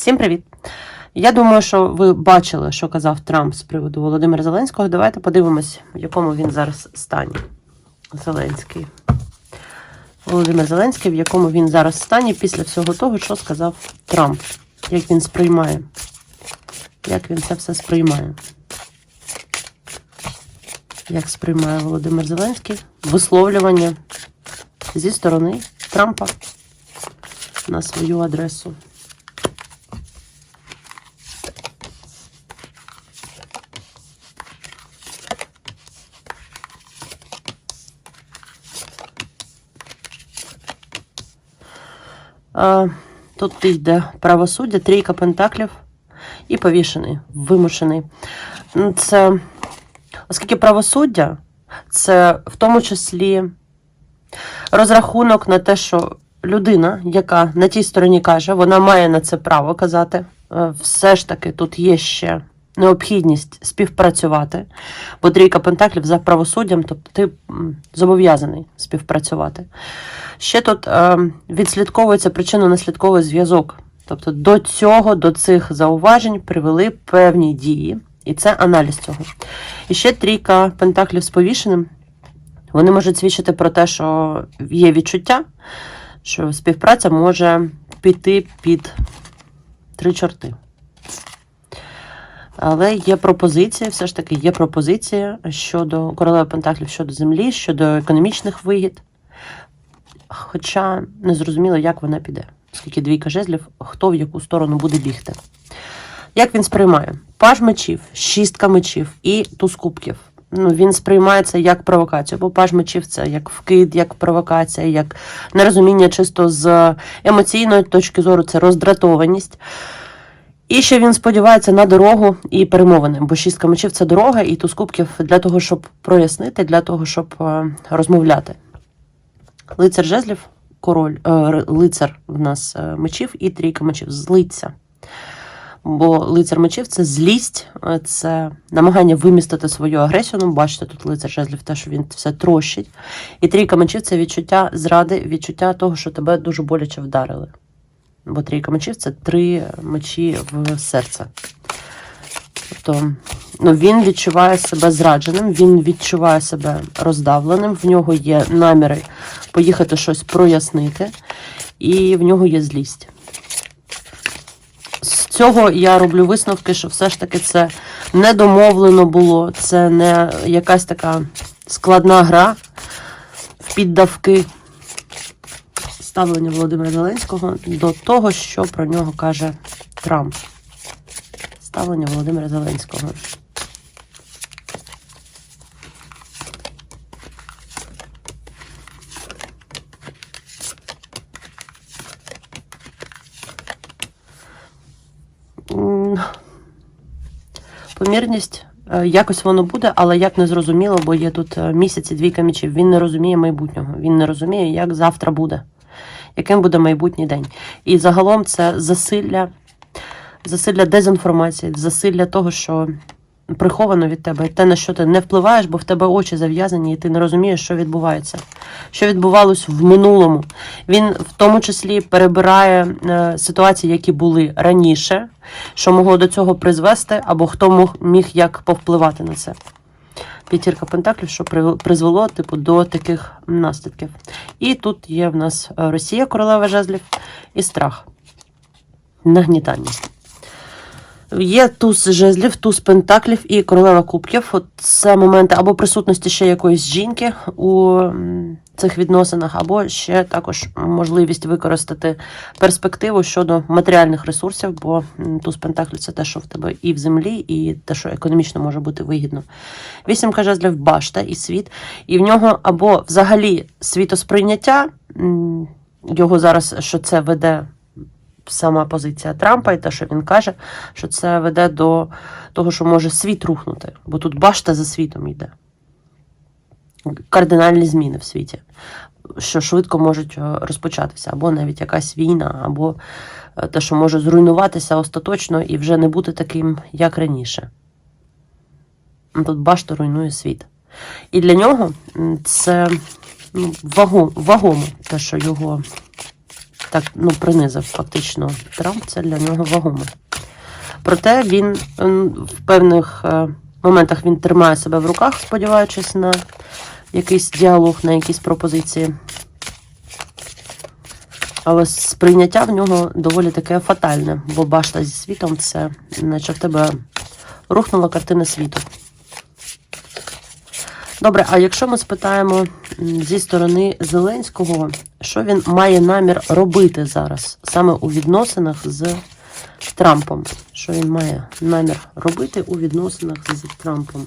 Всім привіт! Я думаю, що ви бачили, що казав Трамп з приводу Володимира Зеленського. Давайте подивимось, в якому він зараз стані. Зеленський. Володимир Зеленський, в якому він зараз стані після всього того, що сказав Трамп. Як він сприймає. Як він це все сприймає. Як сприймає Володимир Зеленський висловлювання зі сторони Трампа на свою адресу. Тут йде правосуддя, трійка пентаклів і повішений, вимушений. Це, оскільки правосуддя, це в тому числі розрахунок на те, що людина, яка на тій стороні каже, вона має на це право казати. Е, Все ж таки тут є ще необхідність співпрацювати, бо трійка пентаклів за правосуддям, тобто ти зобов'язаний співпрацювати. Ще тут е, відслідковується причинно-наслідковий зв'язок. Тобто до цього, до цих зауважень привели певні дії, і це аналіз цього. І ще трійка пентаклів з повішеним. Вони можуть свідчити про те, що є відчуття, що співпраця може піти під три чорти. Але є пропозиція, все ж таки є пропозиція щодо королеви Пентаклів щодо землі, щодо економічних вигід. Хоча не зрозуміло, як вона піде, оскільки двійка жезлів, хто в яку сторону буде бігти. Як він сприймає? Паж мечів, шістка мечів і туз кубків. Ну, він сприймається як провокацію, бо паж мечів це як вкид, як провокація, як нерозуміння чисто з емоційної точки зору, це роздратованість. І ще він сподівається на дорогу і перемовини, бо шістка мечів це дорога, і туз кубків для того, щоб прояснити, для того, щоб е, розмовляти. Лицар жезлів, король, е, лицар в нас е, мечів і трійка мечів злиться. Бо лицар мечів це злість, це намагання вимістити свою агресію. Ну, бачите, тут лицар жезлів те, що він все трощить. І трійка мечів це відчуття зради, відчуття того, що тебе дуже боляче вдарили. Бо трійка мечів це три мечі в серце. Тобто ну, він відчуває себе зрадженим, він відчуває себе роздавленим, в нього є наміри поїхати щось прояснити, і в нього є злість. З цього я роблю висновки, що все ж таки це не домовлено було, це не якась така складна гра в піддавки ставлення Володимира Зеленського до того, що про нього каже Трамп. Ставлення Володимира Зеленського. Помірність. е, Якось воно буде, але як не зрозуміло, бо є тут е, місяці двійка мічів. Він не розуміє майбутнього. Він не розуміє, як завтра буде, яким буде майбутній день. І загалом це засилля, засилля дезінформації, засилля того, що приховано від тебе, те, на що ти не впливаєш, бо в тебе очі зав'язані, і ти не розумієш, що відбувається, що відбувалось в минулому. Він в тому числі перебирає е, ситуації, які були раніше, що могло до цього призвести, або хто міг як повпливати на це. П'ятірка пентаклів, що призвело типу, до таких наслідків. І тут є в нас е, Росія, королева жезлів, і страх. Нагнітання. Є туз жезлів, туз пентаклів і королева кубків. Це моменти або присутності ще якоїсь жінки у цих відносинах, або ще також можливість використати перспективу щодо матеріальних ресурсів, бо туз пентаклів це те, що в тебе і в землі, і те, що економічно може бути вигідно. Вісімка жезлів башта і світ, і в нього або взагалі світосприйняття, його зараз, що це веде сама позиція Трампа, і те, що він каже, що це веде до того, що може світ рухнути, бо тут башта за світом йде. Кардинальні зміни в світі, що швидко можуть е, розпочатися, або навіть якась війна, або е, те, що може зруйнуватися остаточно і вже не бути таким, як раніше. Ну, Тут башта руйнує світ. І для нього це ну, вагомо, те, що його так ну, принизив фактично Трамп, це для нього вагомо. Проте він в певних е, моментах він тримає себе в руках, сподіваючись на якийсь діалог, на якісь пропозиції. Але сприйняття в нього доволі таке фатальне, бо башта зі світом це наче в тебе рухнула картина світу. Добре, а якщо ми спитаємо зі сторони Зеленського, що він має намір робити зараз, саме у відносинах з Трампом? Що він має намір робити у відносинах з Трампом?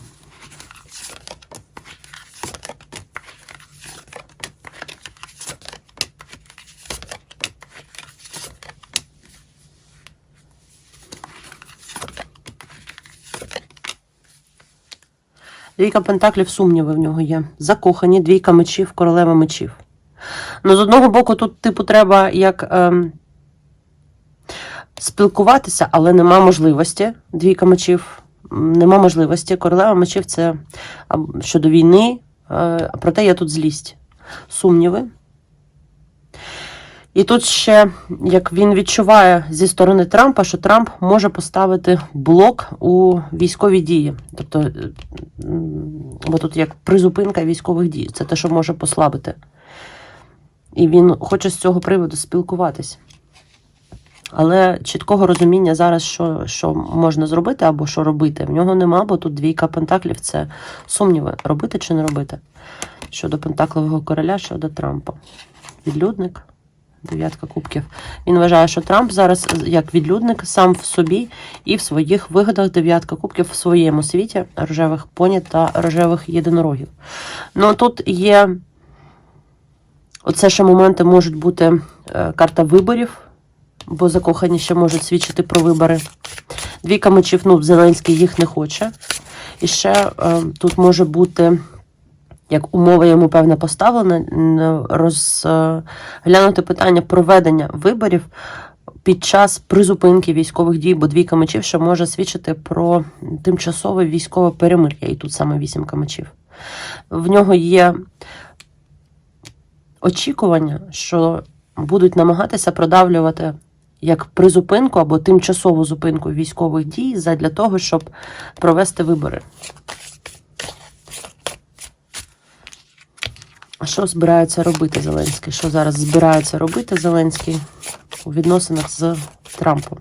Двійка пентаклів, сумніви в нього є. Закохані, двійка мечів, королева мечів. Ну, з одного боку, тут, типу, треба як ем, спілкуватися, але нема можливості. Двійка мечів. Нема можливості. Королева мечів це щодо війни, е, проте є тут злість, сумніви. І тут ще, як він відчуває зі сторони Трампа, що Трамп може поставити блок у військові дії. Тобто, е, бо тут як призупинка військових дій, це те, що може послабити. І він хоче з цього приводу спілкуватись. Але чіткого розуміння зараз, що, що можна зробити або що робити, в нього нема, бо тут двійка пентаклів це сумніви, робити чи не робити. Щодо пентаклового короля, щодо Трампа. Відлюдник. Дев'ятка кубків. Він вважає, що Трамп зараз як відлюдник сам в собі і в своїх вигадах дев'ятка кубків в своєму світі рожевих поні та рожевих єдинорогів. Ну тут є оце ще моменти можуть бути е, карта виборів, бо закохані ще можуть свідчити про вибори. Двійка мечів, ну, Зеленський їх не хоче. І ще е, тут може бути як умова йому певна поставлена, розглянути питання проведення виборів під час призупинки військових дій, бо двійка мечів ще може свідчити про тимчасове військове перемир'я, і тут саме вісімка мечів. В нього є очікування, що будуть намагатися продавлювати як призупинку або тимчасову зупинку військових дій задля того, щоб провести вибори. А що збирається робити Зеленський? Що зараз збирається робити Зеленський у відносинах з Трампом?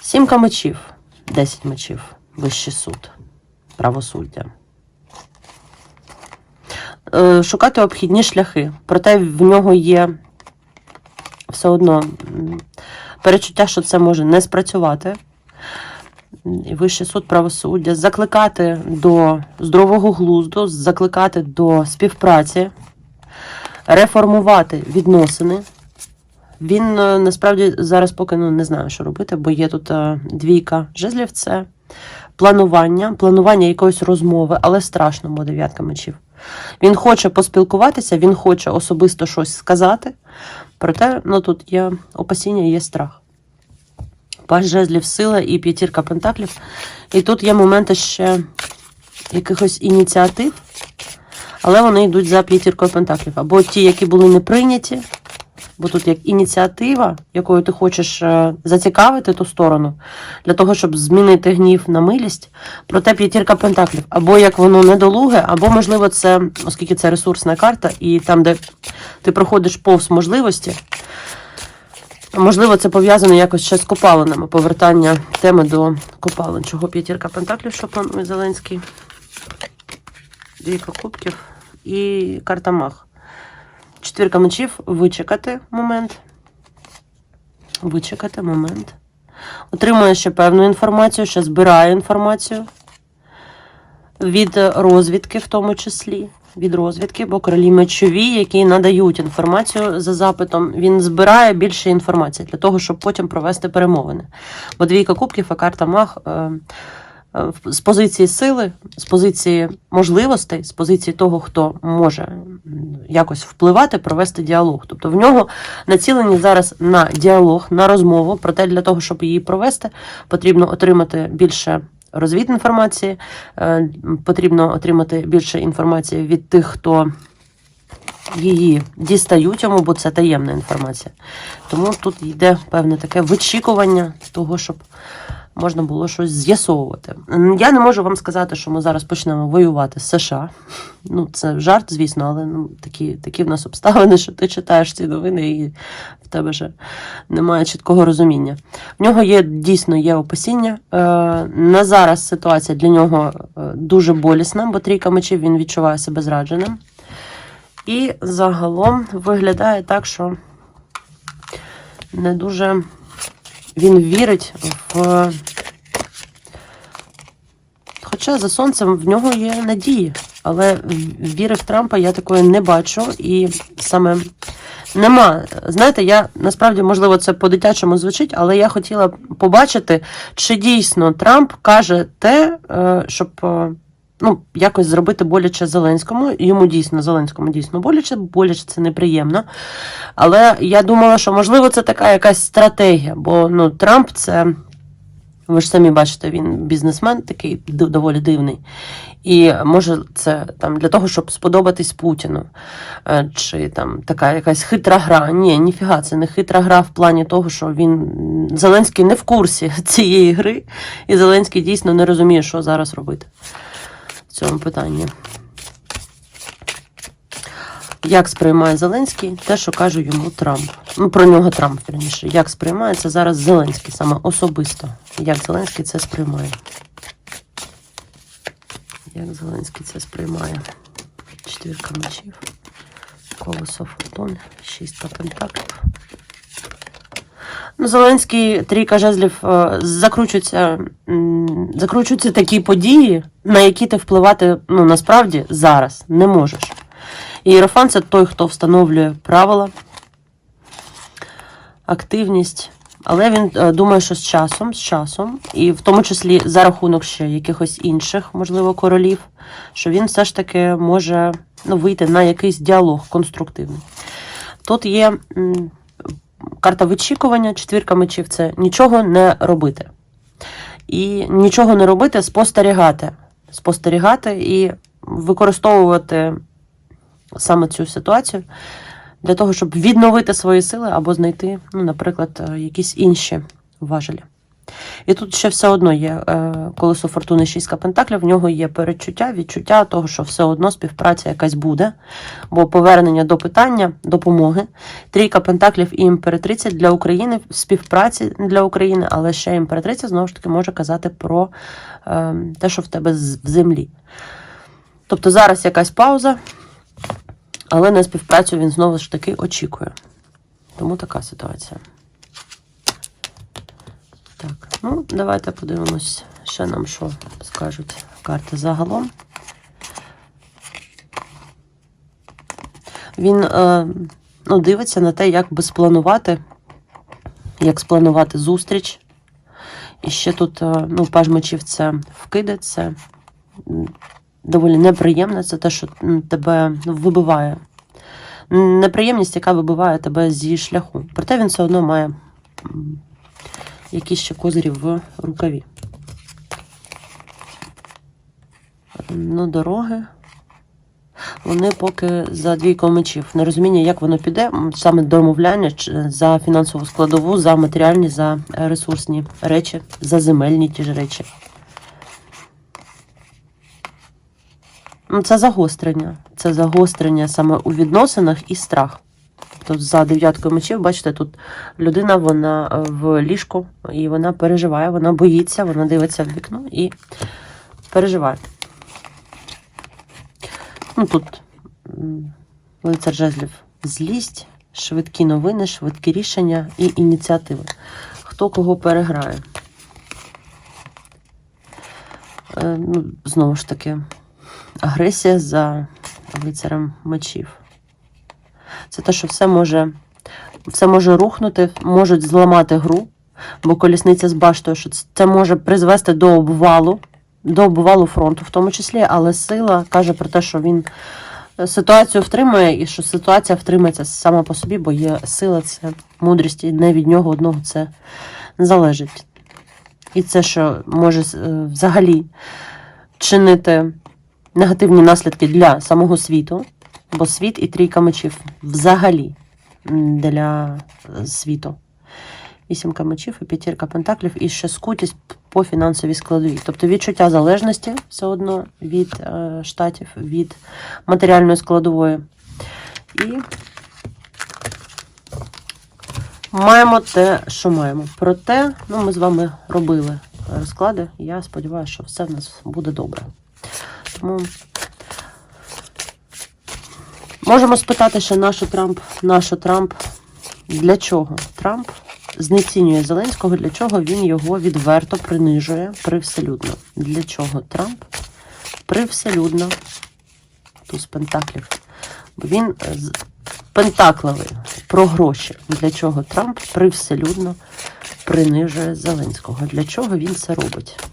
Сімка мечів, 10 мечів, вищий суд, правосуддя. Е, Шукати обхідні шляхи. Проте в нього є все одно перечуття, що це може не спрацювати. І Вищий суд правосуддя, закликати до здорового глузду, закликати до співпраці, реформувати відносини. Він е, насправді зараз поки ну, не знає, що робити, бо є тут е, двійка жезлів це планування, планування якоїсь розмови, але страшно, бо дев'ятка мечів. Він хоче поспілкуватися, він хоче особисто щось сказати. Проте ну, тут є опасіння, є страх. Паж жезлів сила і п'ятірка пентаклів. І тут є моменти ще якихось ініціатив, але вони йдуть за п'ятіркою пентаклів. Або ті, які були не прийняті, бо тут як ініціатива, якою ти хочеш е, зацікавити ту сторону, для того, щоб змінити гнів на милість, проте п'ятірка пентаклів. Або як воно недолуге, або, можливо, це, оскільки це ресурсна карта, і там, де ти проходиш повз можливості, можливо, це пов'язано якось ще з копалинами, повертання теми до копалин. Чого п'ятірка пентаклів, що планує Зеленський? Двійка кубків і карта мах. Четвірка мечів вичекати момент. Вичекати момент. Отримує ще певну інформацію, ще збирає інформацію від розвідки, в тому числі. Від розвідки, бо королі мечові, які надають інформацію за запитом, він збирає більше інформації для того, щоб потім провести перемовини. Бо двійка кубків, а карта мах е, з позиції сили, з позиції можливостей, з позиції того, хто може якось впливати, провести діалог. Тобто в нього націлені зараз на діалог, на розмову. Проте для того, щоб її провести, потрібно отримати більше розвідінформації, е, потрібно отримати більше інформації від тих, хто її дістають йому, бо це таємна інформація. Тому тут йде певне таке вичікування того, щоб можна було щось з'ясовувати. Я не можу вам сказати, що ми зараз почнемо воювати з США. Ну, це жарт, звісно, але ну, такі, такі в нас обставини, що ти читаєш ці новини і в тебе вже немає чіткого розуміння. В нього є дійсно є опасіння. Е, на зараз ситуація для нього е, дуже болісна, бо трійка мечів він відчуває себе зрадженим. І загалом виглядає так, що не дуже він вірить в. Хоча за сонцем в нього є надії, але віри в Трампа я такої не бачу. І саме нема. Знаєте, я насправді, можливо, це по-дитячому звучить, але я хотіла побачити, чи дійсно Трамп каже те, е, щоб. Ну, якось зробити боляче Зеленському. Йому дійсно Зеленському дійсно боляче, боляче це неприємно. Але я думала, що можливо це така якась стратегія, бо ну, Трамп це. Ви ж самі бачите, він бізнесмен такий доволі дивний. І може це там для того, щоб сподобатись Путіну. Е, Чи там така якась хитра гра. Ні, ніфіга, це не хитра гра в плані того, що він Зеленський не в курсі цієї гри, і Зеленський дійсно не розуміє, що зараз робити цьому питанні. Як сприймає Зеленський те, що каже йому Трамп. Ну, про нього Трамп, верніше. Як сприймає це зараз Зеленський, саме особисто. Як Зеленський це сприймає? Як Зеленський це сприймає? Четвірка мечів, колесо фортуни, шістка пентаклів. Ну, Зеленський трійка жезлів е, закручуються, закручуються такі події, на які ти впливати ну, насправді зараз не можеш. І Єрофан це той, хто встановлює правила, активність. Але він е, думає, що з часом, з часом, і в тому числі за рахунок ще якихось інших, можливо, королів, що він все ж таки може ну, вийти на якийсь діалог конструктивний. Тут є карта вичікування, четвірка мечів це нічого не робити. І нічого не робити, спостерігати. Спостерігати і використовувати саме цю ситуацію для того, щоб відновити свої сили або знайти, ну, наприклад, е, якісь інші важелі. І тут ще все одно є е, колесо фортуни шістка пентаклів, в нього є перечуття, відчуття того, що все одно співпраця якась буде, бо повернення до питання допомоги. Трійка пентаклів і імператриця для України, співпраці для України, але ще імператриця знову ж таки може казати про е, те, що в тебе в землі. Тобто зараз якась пауза, але на співпрацю він знову ж таки очікує. Тому така ситуація. Так, ну давайте подивимось, ще нам що скажуть карти загалом. Він е, ну, дивиться на те, як би спланувати, як спланувати зустріч. І ще тут е, ну, паж мечів це вкиди, це доволі неприємне, це те, що тебе вибиває. Неприємність, яка вибиває тебе зі шляху. Проте він все одно має м, якісь ще козирі в рукаві. Ну, дороги. Вони поки за двійкою мечів. Нерозуміння, як воно піде, саме домовляння за фінансову складову, за матеріальні, за е, ресурсні речі, за земельні ті ж речі. Ну, Це загострення. Це загострення саме у відносинах і страх. Тобто за дев'яткою мечів, бачите, тут людина вона е, в ліжку, і вона переживає, вона боїться, вона дивиться в вікно і переживає. Ну тут лицар жезлів злість, швидкі новини, швидкі рішення і ініціативи. Хто кого переграє. Е, ну, знову ж таки, агресія за лицарем мечів. Це те, що все може, все може рухнути, можуть зламати гру, бо колісниця з баштою, що це може призвести до обвалу до обвалу фронту, в тому числі, але сила каже про те, що він ситуацію втримує, і що ситуація втримається сама по собі, бо є сила, це мудрість, і не від нього одного це залежить. І це, що може е, взагалі чинити негативні наслідки для самого світу, бо світ і трійка мечів взагалі для е, світу. Вісімка мечів і п'ятірка пентаклів, і ще скутість по фінансовій складовій. Тобто відчуття залежності все одно від е, штатів, від матеріальної складової. І маємо те, що маємо. Проте, ну, ми з вами робили розклади. Я сподіваюся, що все в нас буде добре. Тому можемо спитати, ще нашу Трамп, нашу Трамп, для чого Трамп знецінює Зеленського, для чого він його відверто принижує привселюдно. Для чого Трамп привселюдно туз пентаклів. Бо він е, пентакливий про гроші. Для чого Трамп привселюдно принижує Зеленського? Для чого він це робить?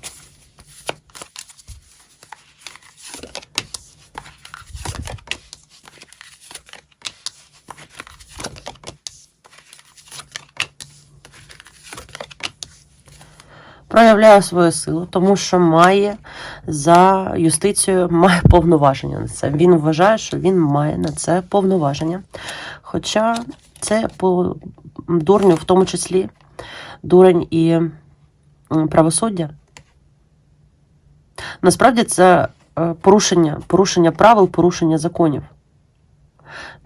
Проявляє свою силу, тому що має за юстицією має повноваження на це. Він вважає, що він має на це повноваження. Хоча це по дурню, в тому числі дурень і правосуддя. Насправді це е, порушення, порушення правил, порушення законів.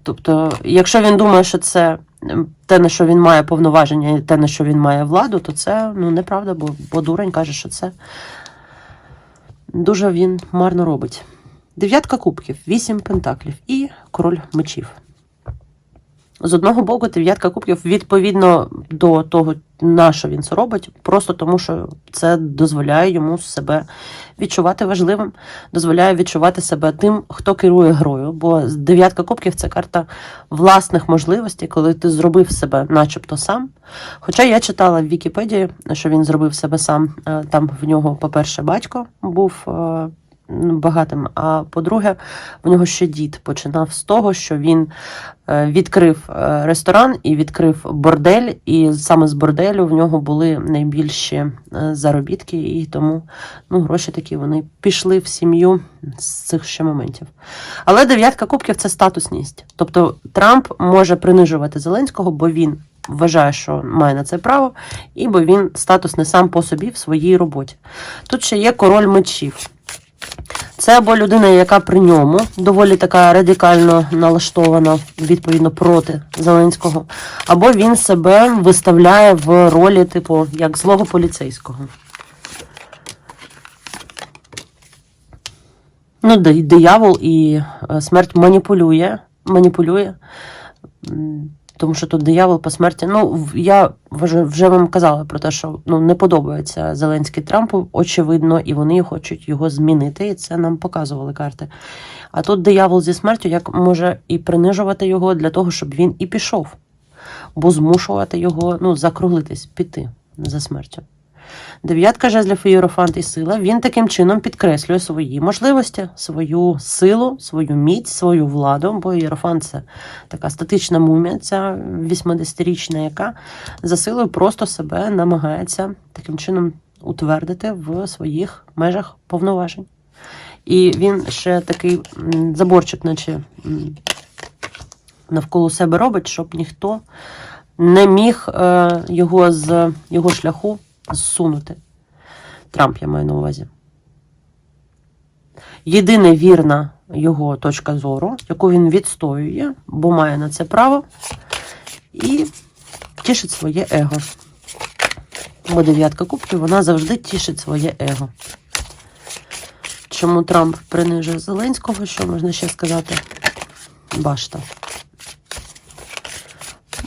Тобто, якщо він думає, що це те, на що він має повноваження, і те, на що він має владу, то це ну, неправда, бо, бо дурень каже, що це дуже він марно робить. Дев'ятка кубків, вісім пентаклів і король мечів. З одного боку, дев'ятка кубків відповідно до того, на що він це робить, просто тому, що це дозволяє йому себе відчувати важливим, дозволяє відчувати себе тим, хто керує грою. Бо дев'ятка кубків це карта власних можливостей, коли ти зробив себе, начебто, сам. Хоча я читала в Вікіпедії, що він зробив себе сам. Е, Там в нього, по-перше, батько був. Багатим. А по-друге, в нього ще дід починав з того, що він е, відкрив е, ресторан і відкрив бордель, і саме з борделю в нього були найбільші е, заробітки, і тому ну, гроші такі вони пішли в сім'ю з цих ще моментів. Але дев'ятка кубків це статусність. Тобто Трамп може принижувати Зеленського, бо він вважає, що має на це право, і бо він статусний сам по собі в своїй роботі. Тут ще є король мечів. Це або людина, яка при ньому доволі така радикально налаштована, відповідно, проти Зеленського, або він себе виставляє в ролі, типу, як злого поліцейського. Ну, диявол і е, смерть маніпулює, маніпулює. Тому що тут диявол по смерті. Ну, я вже, вже вам казала про те, що ну, не подобається Зеленський Трампу, очевидно, і вони хочуть його змінити, і це нам показували карти. А тут диявол зі смертю як може і принижувати його для того, щоб він і пішов, бо змушувати його ну, закруглитись, піти за смертю. Дев'ятка жезлів і Єрофант і сила. Він таким чином підкреслює свої можливості, свою силу, свою міць, свою владу. Бо Єрофант це така статична мумія, ця 80-річна, яка за силою просто себе намагається таким чином утвердити в своїх межах повноважень. І він ще такий заборчик, наче навколо себе робить, щоб ніхто не міг е, його з його шляху зсунути. Трамп я маю на увазі. Єдине вірна його точка зору, яку він відстоює, бо має на це право, і тішить своє его. Бо дев'ятка кубків, вона завжди тішить своє его. Чому Трамп принижує Зеленського? Що можна ще сказати? Башта.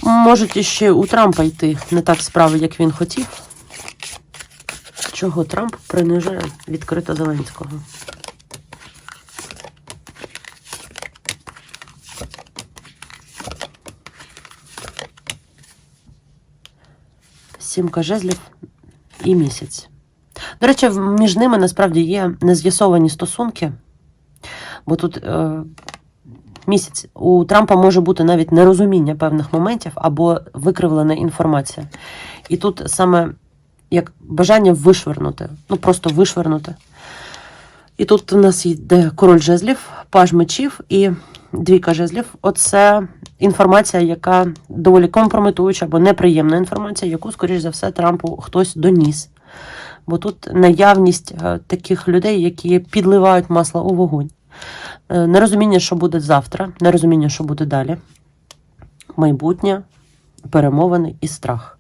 Можуть іще у Трампа йти не так справи, як він хотів. Чого Трамп принижує відкрито Зеленського? Сімка жезлів і місяць. До речі, між ними насправді є нез'ясовані стосунки, бо тут е, місяць у Трампа може бути навіть нерозуміння певних моментів або викривлена інформація. І тут саме як бажання вишвернути, ну просто вишвернути. І тут у нас йде король жезлів, паж мечів і двійка жезлів. Оце інформація, яка доволі компрометуюча або неприємна інформація, яку, скоріш за все, Трампу хтось доніс. Бо тут наявність е, таких людей, які підливають масло у вогонь. Е, Нерозуміння, що буде завтра, нерозуміння, що буде далі. Майбутнє, перемовини і страх.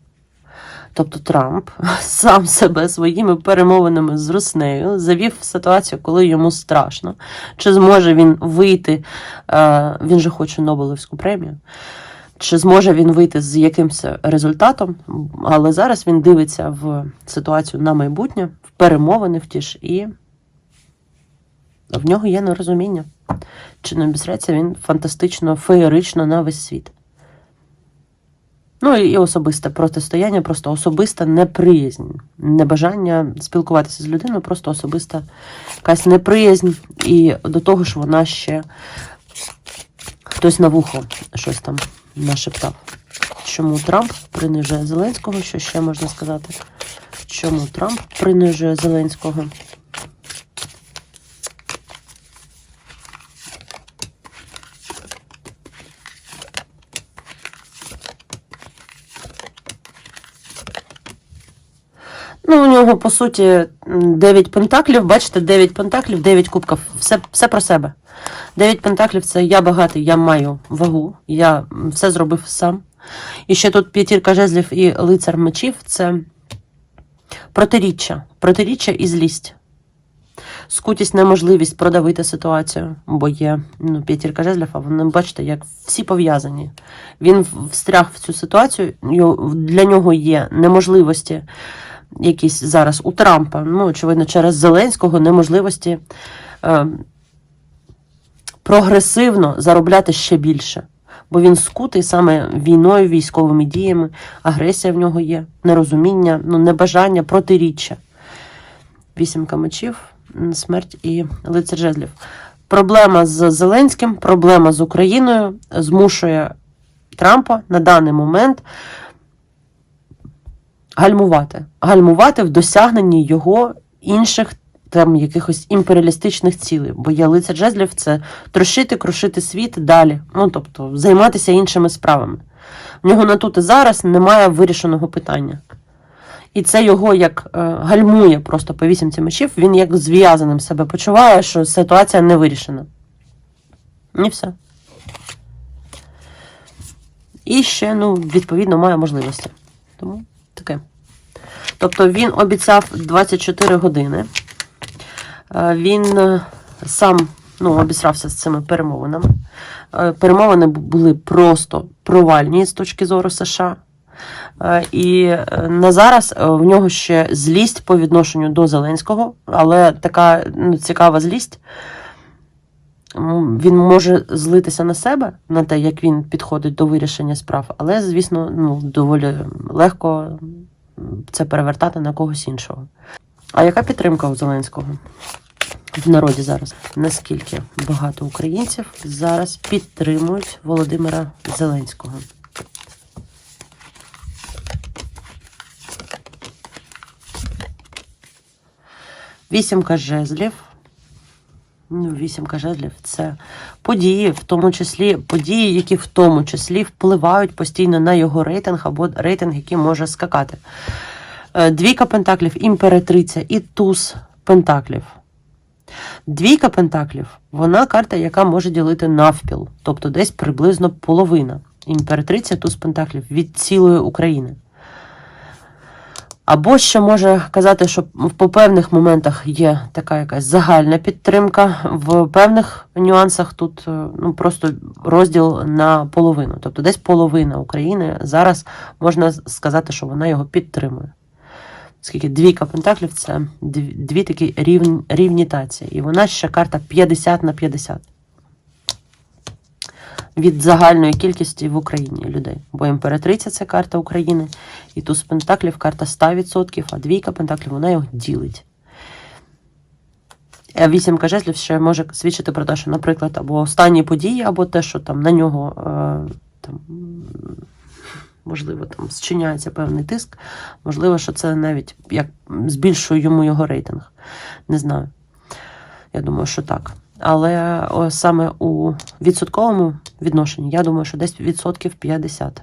Тобто Трамп сам себе своїми перемовинами з Руснею завів в ситуацію, коли йому страшно. Чи зможе він вийти? е, Він же хоче Нобелевську премію. Чи зможе він вийти з якимось результатом? Але зараз він дивиться в ситуацію на майбутнє, в перемовини в ті ж, і в нього є нерозуміння. Чи не обісреться він фантастично, феєрично на весь світ. Ну і особисте протистояння, просто особиста неприязнь, небажання спілкуватися з людиною, просто особиста якась неприязнь, і до того ж вона ще хтось на вухо щось там нашептав. Чому Трамп принижує Зеленського? Що ще можна сказати? Чому Трамп принижує Зеленського? Ну, у нього, по суті, 9 пентаклів. Бачите, 9 пентаклів, 9 кубків. Все, все про себе. 9 пентаклів це я багатий, я маю вагу, я все зробив сам. І ще тут п'ятірка жезлів і лицар мечів це протиріччя. Протиріччя і злість. Скутість, неможливість продавити ситуацію, бо є ну, п'ятірка жезлів, а вони, бачите, як всі пов'язані. Він встряг в цю ситуацію, для нього є неможливості якісь зараз у Трампа, ну, очевидно, через Зеленського неможливості е, прогресивно заробляти ще більше. Бо він скутий саме війною, військовими діями, агресія в нього є, нерозуміння, ну, небажання, протиріччя. Вісімка мечів, смерть і лицар жезлів. Проблема з Зеленським, проблема з Україною змушує Трампа на даний момент гальмувати. Гальмувати в досягненні його інших там якихось імперіалістичних цілей. Бо є лицар жезлів це трощити, крушити світ далі. Ну тобто займатися іншими справами. В нього на тут і зараз немає вирішеного питання. І це його як е, гальмує просто по вісімці мечів, він як зв'язаним себе почуває, що ситуація не вирішена. І все. І ще, ну, відповідно, має можливості. Тому. Тобто він обіцяв 24 години. Е, Він е, сам ну, обісрався з цими перемовинами. Е, Перемовини були просто провальні з точки зору США. І на зараз в нього ще злість по відношенню до Зеленського, але така ну, цікава злість. Він може злитися на себе, на те, як він підходить до вирішення справ, але, звісно, ну, доволі легко це перевертати на когось іншого. А яка підтримка у Зеленського в народі зараз? Наскільки багато українців зараз підтримують Володимира Зеленського? Вісімка жезлів. Ну, вісімка жезлів це події, в тому числі події, які в тому числі впливають постійно на його рейтинг або рейтинг, який може скакати. Е, Двійка пентаклів, імператриця і туз пентаклів. Двійка пентаклів вона карта, яка може ділити навпіл, тобто десь приблизно половина. Імператриця туз пентаклів від цілої України. Або ще може казати, що по певних моментах є така якась загальна підтримка, в певних нюансах тут е, ну, просто розділ на половину. Тобто десь половина України зараз можна сказати, що вона його підтримує. Оскільки двійка пентаклів це дві, такі рівні, рівні таці. І вона ще карта 50 на 50 від загальної кількості в Україні людей. Бо імператриця це карта України, і туз пентаклів карта 100%, а двійка пентаклів вона його ділить. Е, Вісімка жезлів ще може свідчити про те, що, наприклад, або останні події, або те, що там на нього е, там, можливо там зчиняється певний тиск. Можливо, що це навіть як збільшує йому його рейтинг. Не знаю. Я думаю, що так. Але саме у відсотковому відношенні, я думаю, що десь відсотків 50.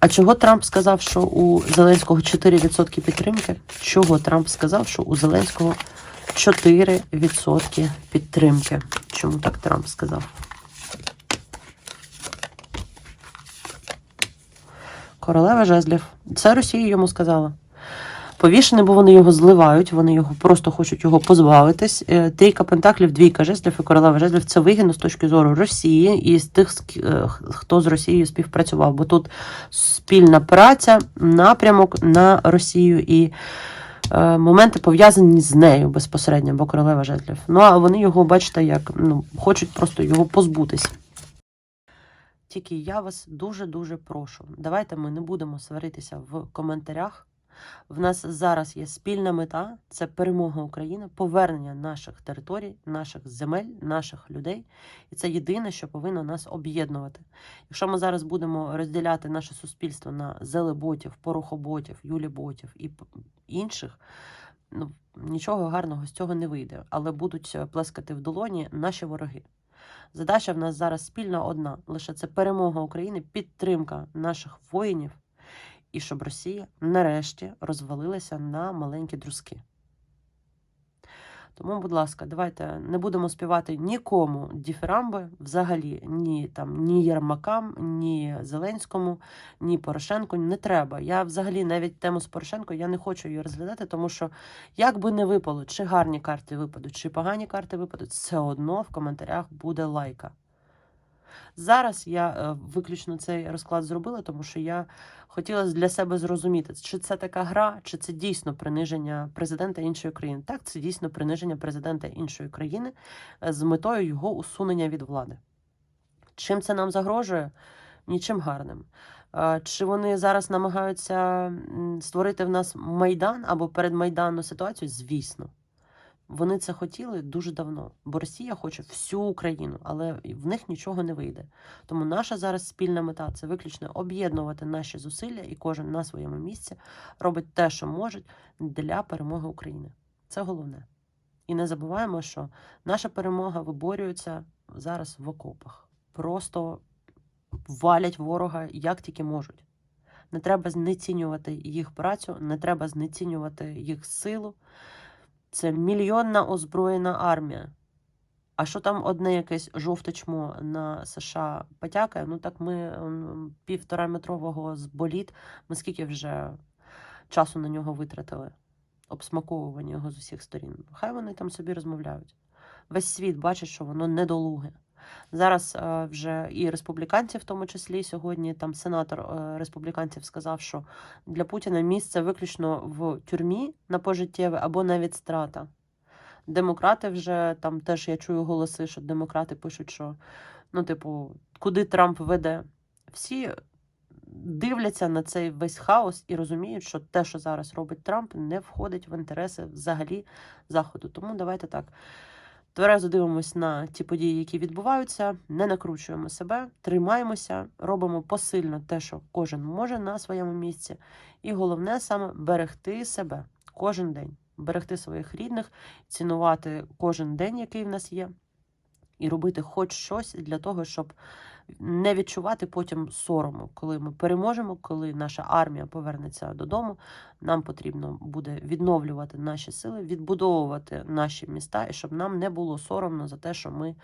А чого Трамп сказав, що у Зеленського 4% підтримки? Чого Трамп сказав, що у Зеленського 4% підтримки? Чому так Трамп сказав? Королева жезлів. Це Росія йому сказала. Повішений, бо вони його зливають, вони його просто хочуть його позбавитись. Е, Трійка пентаклів, двійка жезлів і королева жезлів це вигідно з точки зору Росії і з тих, е, хто з Росією співпрацював. Бо тут спільна праця, напрямок на Росію і е, моменти пов'язані з нею безпосередньо, бо королева жезлів. Ну а вони його, бачите, як ну, хочуть просто його позбутись. Тільки я вас дуже-дуже прошу. Давайте ми не будемо сваритися в коментарях. В нас зараз є спільна мета це перемога України, повернення наших територій, наших земель, наших людей. І це єдине, що повинно нас об'єднувати. Якщо ми зараз будемо розділяти наше суспільство на зелеботів, порохоботів, юліботів і інших, ну нічого гарного з цього не вийде, але будуть е, плескати в долоні наші вороги. Задача в нас зараз спільна одна: лише це перемога України, підтримка наших воїнів, і щоб Росія нарешті розвалилася на маленькі друзки. Тому, будь ласка, давайте не будемо співати нікому діферамби взагалі, ні там ні Єрмакам, ні Зеленському, ні Порошенку. Не треба. Я взагалі навіть тему з Порошенко я не хочу її розглядати, тому що як би не випало, чи гарні карти випадуть, чи погані карти випадуть, все одно в коментарях буде лайка. Зараз я е, виключно цей розклад зробила, тому що я хотіла для себе зрозуміти, чи це така гра, чи це дійсно приниження президента іншої країни. Так, це дійсно приниження президента іншої країни е, з метою його усунення від влади. Чим це нам загрожує? Нічим гарним. Чи вони зараз намагаються створити в нас майдан або передмайданну ситуацію? Звісно. Вони це хотіли дуже давно, бо Росія хоче всю Україну, але в них нічого не вийде. Тому наша зараз спільна мета це виключно об'єднувати наші зусилля, і кожен на своєму місці робить те, що може для перемоги України. Це головне. І не забуваємо, що наша перемога виборюється зараз в окопах. Просто валять ворога як тільки можуть. Не треба знецінювати їх працю, не треба знецінювати їх силу. Це мільйонна озброєна армія. А що там одне якесь жовте чмо на США потякає? Ну так ми півтораметрового півтора метрового з ми скільки вже часу на нього витратили, обсмаковування його з усіх сторін. Хай вони там собі розмовляють. Весь світ бачить, що воно недолуге. Зараз е, вже і республіканці, в тому числі сьогодні, там сенатор е, республіканців сказав, що для Путіна місце виключно в тюрмі на пожиттєве або навіть страта. Демократи вже там теж я чую голоси, що демократи пишуть, що ну, типу, куди Трамп веде. Всі дивляться на цей весь хаос і розуміють, що те, що зараз робить Трамп, не входить в інтереси взагалі Заходу. Тому давайте так. Тверезо дивимося на ті події, які відбуваються, не накручуємо себе, тримаємося, робимо посильно те, що кожен може на своєму місці. І головне саме берегти себе кожен день, берегти своїх рідних, цінувати кожен день, який в нас є, і робити хоч щось для того, щоб не відчувати потім сорому, коли ми переможемо, коли наша армія повернеться додому. Нам потрібно буде відновлювати наші сили, відбудовувати наші міста, і щоб нам не було соромно за те, що ми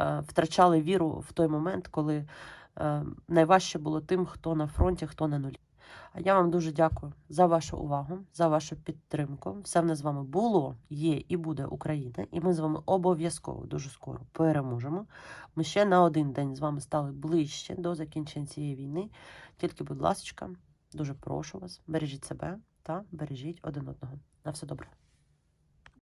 е, втрачали віру в той момент, коли е, найважче було тим, хто на фронті, хто на нулі. Я вам дуже дякую за вашу увагу, за вашу підтримку. Все в нас з вами було, є і буде Україна, і ми з вами обов'язково дуже скоро переможемо. Ми ще на один день з вами стали ближче до закінчення цієї війни. Тільки, будь ласка, дуже прошу вас, бережіть себе та бережіть один одного. На все добре.